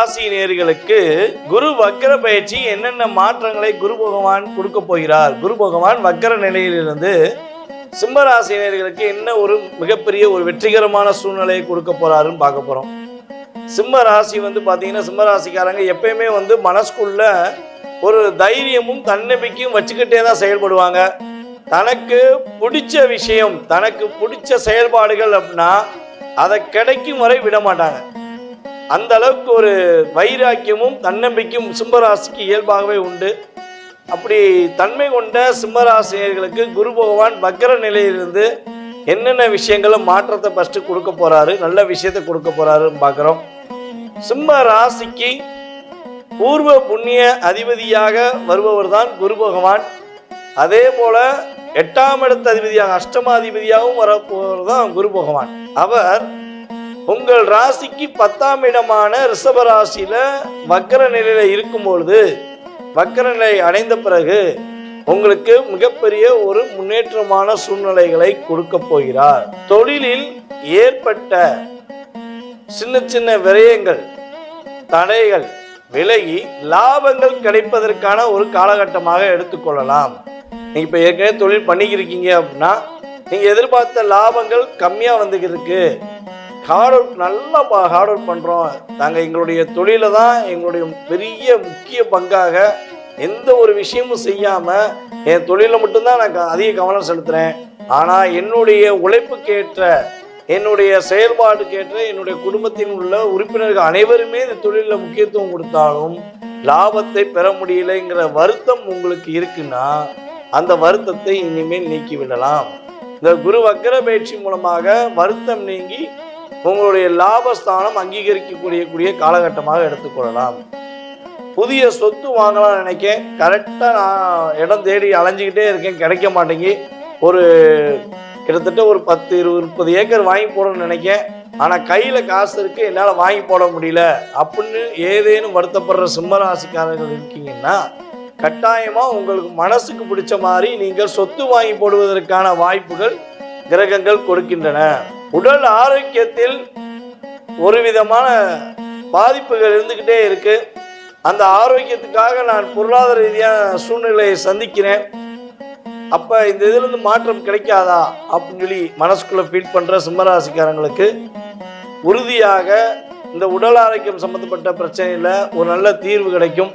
ராசி நேர்களுக்கு குரு வக்கர பயிற்சி என்னென்ன மாற்றங்களை குரு பகவான் கொடுக்க போகிறார்? குரு பகவான் வக்கர நிலையிலிருந்து சிம்ம ராசி நேர்களுக்கு என்ன ஒரு மிகப்பெரிய ஒரு வெற்றிகரமான சூழ்நிலையை கொடுக்க போறாருன்னு பார்க்க போறோம். சிம்ம ராசி வந்து பார்த்தீங்கன்னா சிம்ம ராசிக்காரங்க எப்பயுமே வந்து மனசுக்குள்ள ஒரு தைரியமும் தன்னம்பிக்கையும் வச்சுக்கிட்டே தான் செயல்படுவாங்க. தனக்கு பிடிச்ச விஷயம் தனக்கு பிடிச்ச செயல்பாடுகள் அப்படின்னா அதை கிடைக்கும் வரை விட மாட்டாங்க. அந்த அளவுக்கு ஒரு வைராக்கியமும் தன்னம்பிக்கையும் சிம்மராசிக்கு இயல்பாகவே உண்டு. அப்படி தன்மை கொண்ட சிம்மராசினியர்களுக்கு குரு பகவான் வக்கர நிலையிலிருந்து என்னென்ன விஷயங்களும் மாற்றத்தை ஃபஸ்ட்டு கொடுக்க போகிறாரு நல்ல விஷயத்தை கொடுக்க போகிறாருன்னு பார்க்குறோம். சிம்ம ராசிக்கு பூர்வ புண்ணிய அதிபதியாக வருபவர் தான் குரு பகவான். அதே போல் எட்டாம் இடத்து அதிபதியாக அஷ்டமாதிபதியாகவும் வரப்போவர் தான் குரு பகவான். அவர் உங்கள் ராசிக்கு பத்தாம் இடமான ரிஷப ராசியில வக்கர நிலையில இருக்கும் பொழுது வக்கர நிலை அடைந்த பிறகு உங்களுக்கு மிகப்பெரிய ஒரு முன்னேற்றமான சூழ்நிலைகளை கொடுக்க போகிறார். தொழிலில் ஏற்பட்ட சின்ன சின்ன விரயங்கள் தடைகள் விலகி லாபங்கள் கிடைப்பதற்கான ஒரு காலகட்டமாக எடுத்துக்கொள்ளலாம் நீங்க இப்போ ஏற்கனவே தொழில் பண்ணிக்கிருக்கீங்க அப்படின்னா நீங்க எதிர்பார்த்த லாபங்கள் கம்மியாக வந்துக்கிருக்கு ஹார்ட் ஒர்க் நல்லா ஹார்ட் ஒர்க் பண்ணுறோம் நாங்கள் எங்களுடைய தொழிலை தான் எங்களுடைய பெரிய முக்கிய பங்காக எந்த ஒரு விஷயமும் செய்யாமல் என் தொழிலில் மட்டும்தான் நான் க- அதிக கவனம் செலுத்துகிறேன் ஆனால் என்னுடைய உழைப்புக்கேற்ற என்னுடைய செயல்பாடுக்கேற்ற என்னுடைய குடும்பத்தின் உள்ள உறுப்பினர்கள் அனைவருமே இந்த தொழிலில் முக்கியத்துவம் கொடுத்தாலும் லாபத்தை பெற முடியலைங்கிற வருத்தம் உங்களுக்கு இருக்குன்னா அந்த வருத்தத்தை இனிமேல் நீக்கிவிடலாம். இந்த குரு வக்கர பயிற்சி மூலமாக வருத்தம் நீங்கி உங்களுடைய லாபஸ்தானம் அங்கீகரிக்கக்கூடிய கூடிய காலகட்டமாக எடுத்துக்கொள்ளலாம். புதிய சொத்து வாங்கலாம்னு நினைக்கேன். கரெக்டாக நான் இடம் தேடி அலைஞ்சிக்கிட்டே இருக்கேன். கிடைக்க மாட்டேங்கி ஒரு கிட்டத்தட்ட ஒரு பத்து இருபது முப்பது ஏக்கர் வாங்கி போடணும்னு நினைக்கேன். ஆனால் கையில் காசு இருக்குது என்னால் வாங்கி போட முடியல. அப்படின்னு ஏதேனும் வருத்தப்படுற சிம்மராசிக்காரர்கள் இருக்கீங்கன்னா கட்டாயமாக உங்களுக்கு மனசுக்கு பிடிச்ச மாதிரி நீங்கள் சொத்து வாங்கி போடுவதற்கான வாய்ப்புகள் கிரகங்கள் கொடுக்கின்றன. உடல் ஆரோக்கியத்தில் ஒரு விதமான பாதிப்புகள் இருந்துக்கிட்டே இருக்கு. அந்த ஆரோக்கியத்துக்காக நான் பொருளாதார ரீதியான சூழ்நிலையை சந்திக்கிறேன். அப்போ இந்த இதுலேருந்து மாற்றம் கிடைக்காதா? அப்படின்னு சொல்லி மனசுக்குள்ளே ஃபீல் பண்ணுற சிம்மராசிக்காரங்களுக்கு உறுதியாக இந்த உடல் ஆரோக்கியம் சம்பந்தப்பட்ட பிரச்சனையில் ஒரு நல்ல தீர்வு கிடைக்கும்.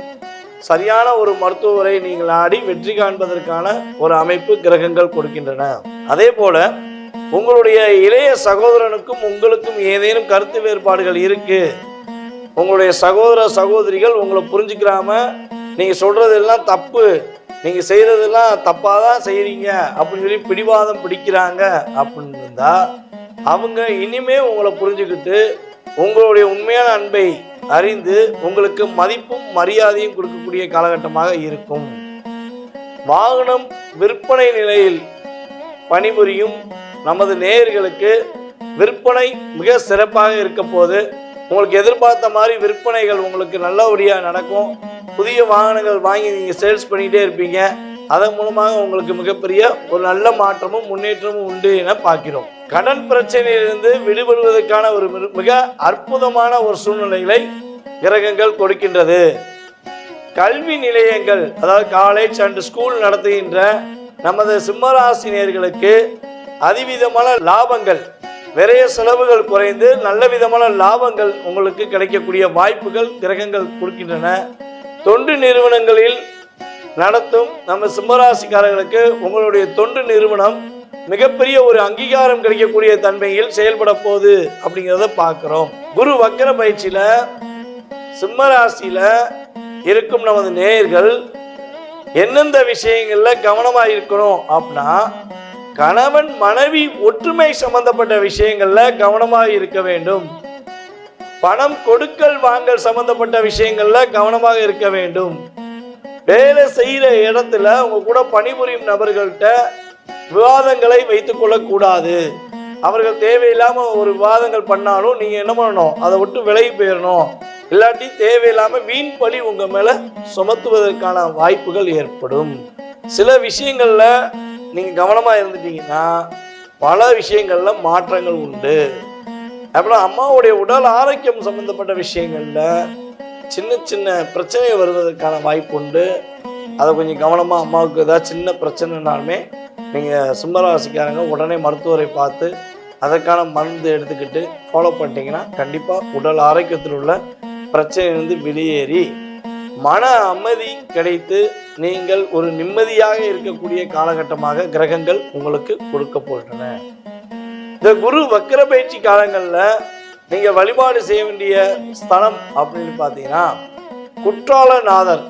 சரியான ஒரு மருத்துவரை நீங்கள் நாடி வெற்றி காண்பதற்கான ஒரு அமைப்பு கிரகங்கள் கொடுக்கின்றன. அதே போல உங்களுடைய இளைய சகோதரனுக்கும் உங்களுக்கும் ஏதேனும் கருத்து வேறுபாடுகள் இருக்கு உங்களுடைய சகோதர சகோதரிகள் உங்களை புரிஞ்சுக்கிறாம நீங்க சொல்றதெல்லாம் தப்பு நீங்க செய்யறதெல்லாம் தப்பாக தான் செய்கிறீங்க அப்படின்னு சொல்லி பிடிவாதம் பிடிக்கிறாங்க அப்படின்னு இருந்தா அவங்க இனிமே உங்களை புரிஞ்சுக்கிட்டு உங்களுடைய உண்மையான அன்பை அறிந்து உங்களுக்கு மதிப்பும் மரியாதையும் கொடுக்கக்கூடிய காலகட்டமாக இருக்கும். வாகனம் விற்பனை நிலையில் பணிபுரியும் நமது நேயர்களுக்கு விற்பனை மிக சிறப்பாக இருக்க போது உங்களுக்கு எதிர்பார்த்த மாதிரி விற்பனைகள் உங்களுக்கு நல்லபடியாக நடக்கும். புதிய வாகனங்கள் வாங்கி நீங்கள் சேல்ஸ் பண்ணிகிட்டே இருப்பீங்க. அதன் மூலமாக உங்களுக்கு மிகப்பெரிய ஒரு நல்ல மாற்றமும் முன்னேற்றமும் உண்டு என பார்க்கிறோம். கடன் பிரச்சனையிலிருந்து விடுபடுவதற்கான ஒரு மிக- மிக அற்புதமான ஒரு சூழ்நிலைகளை கிரகங்கள் கொடுக்கின்றது. கல்வி நிலையங்கள் அதாவது காலேஜ் அண்ட் ஸ்கூல் நடத்துகின்ற நமது சிம்மராசினியர்களுக்கு அதிவிதமான லாபங்கள் விரைய செலவுகள் குறைந்து நல்ல விதமான லாபங்கள் உங்களுக்கு கிடைக்கக்கூடிய வாய்ப்புகள் கிரகங்கள் கொடுக்கின்றன. தொண்டு நிறுவனங்களில் நடத்தும் நம்ம சிம்மராசிக்காரர்களுக்கு உங்களுடைய தொண்டு நிறுவனம் மிகப்பெரிய ஒரு அங்கீகாரம் கிடைக்கக்கூடிய தன்மையில் செயல்பட போகுது அப்படிங்கிறத பார்க்குறோம். குரு வக்கர பயிற்சியில் சிம்மராசியில் இருக்கும் நமது நேயர்கள் எந்தெந்த விஷயங்களில் கவனமாக இருக்கணும் அப்படின்னா கணவன் மனைவி ஒற்றுமை சம்பந்தப்பட்ட விஷயங்கள்ல கவனமாக இருக்க வேண்டும். பணம் கொடுக்கல் வாங்கல் சம்பந்தப்பட்ட விஷயங்கள்ல கவனமாக இருக்க வேண்டும். வேலை செய்யற இடத்துல உங்க கூட பணிபுரியும் நபர்கள்ட்ட விவாதங்களை வைத்துக் கொள்ளக்கூடாது. அவர்கள் தேவையில்லாம ஒரு விவாதங்கள் பண்ணாலும் நீங்க என்ன பண்ணணும்? அதை விட்டு விலகி போயிடணும் இல்லாட்டி தேவையில்லாம வீண் பழி உங்க மேல சுமத்துவதற்கான வாய்ப்புகள் ஏற்படும். சில விஷயங்கள்ல நீங்க கவனமா இருந்துட்டீங்கன்னா பல விஷயங்கள்ல மாற்றங்கள் உண்டு. அப்புறம் அம்மாவுடைய உடல் ஆரோக்கியம் சம்பந்தப்பட்ட விஷயங்கள்ல சின்ன சின்ன பிரச்சனை வருவதற்கான வாய்ப்பு உண்டு. அதை கொஞ்சம் கவனமாக அம்மாவுக்கு ஏதாவது சின்ன பிரச்சனைனாலுமே நீங்கள் சிம்மராசிக்காரங்க உடனே மருத்துவரை பார்த்து அதற்கான மருந்து எடுத்துக்கிட்டு ஃபாலோ பண்ணிட்டீங்கன்னா கண்டிப்பாக உடல் ஆரோக்கியத்தில் உள்ள பிரச்சனையிலிருந்து வெளியேறி மன அமைதி கிடைத்து நீங்கள் ஒரு நிம்மதியாக இருக்கக்கூடிய காலகட்டமாக கிரகங்கள் உங்களுக்கு கொடுக்க போகின்றன இந்த குரு வக்கர பயிற்சி காலங்களில் நீங்கள் வழிபாடு செய்ய வேண்டிய ஸ்தலம் அப்படின்னு பார்த்தீங்கன்னா குற்றாலநாதர்.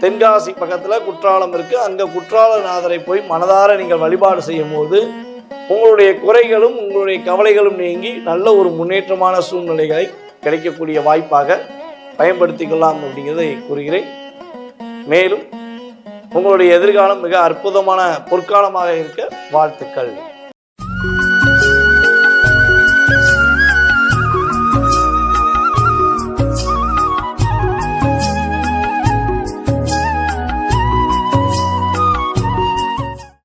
தென்காசி பக்கத்தில் குற்றாலம் இருக்குது அங்கே குற்றாலநாதரை போய் மனதார நீங்கள் வழிபாடு செய்யும் போது உங்களுடைய குறைகளும் உங்களுடைய கவலைகளும் நீங்கி நல்ல ஒரு முன்னேற்றமான சூழ்நிலைகளை கிடைக்கக்கூடிய வாய்ப்பாக பயன்படுத்திக்கலாம் அப்படிங்கிறதை கூறுகிறேன். மேலும் உங்களுடைய எதிர்காலம் மிக அற்புதமான பொற்காலமாக இருக்க வாழ்த்துக்கள்.